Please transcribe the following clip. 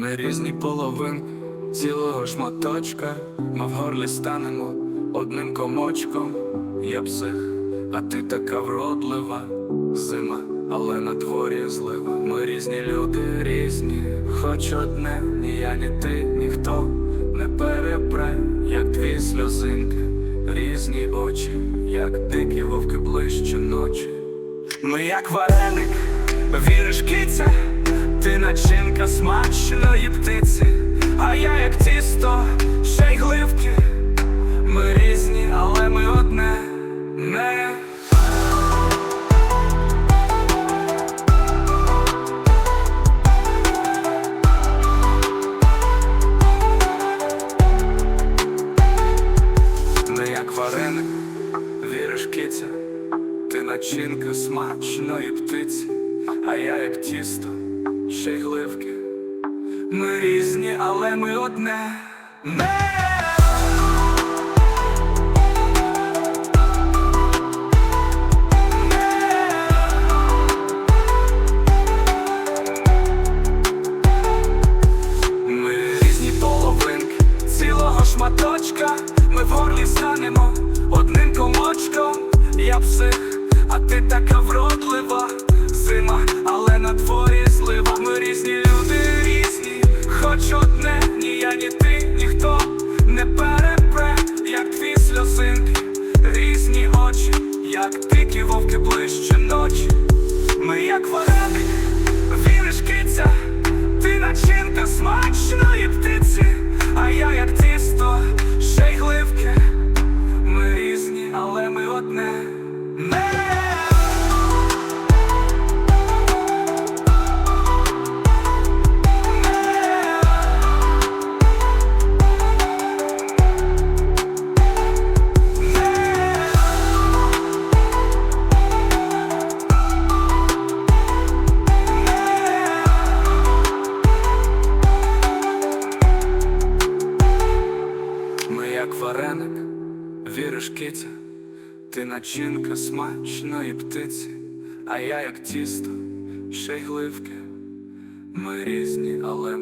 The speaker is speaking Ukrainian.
Ми різні половинки цілого шматочка, ми в горлі станемо одним комочком. Я псих, а ти така вродлива, зима, але на дворі злива. Ми різні люди, різні, хоч одне, ні я, ні ти, ніхто не перепре, як дві сльозинки, різні очі, як дикі вовки ближче ночі. Ми як вареник, віриш киця, ти начинка смачної птиці, а я як тісто, ще й гливки. Ми різні, але ми одне не. Ми як вареник, віриш киця, ти начинка смачної птиці, а я як тісто, ще й гливки. Ми різні, але ми одне. Ми шматочка. Ми в горлі станемо одним комочком. Я псих, а ти така як вареник, віриш киця, ти начинка смачної птиці, а я як тісто, ще й гливки. Ми різні, але.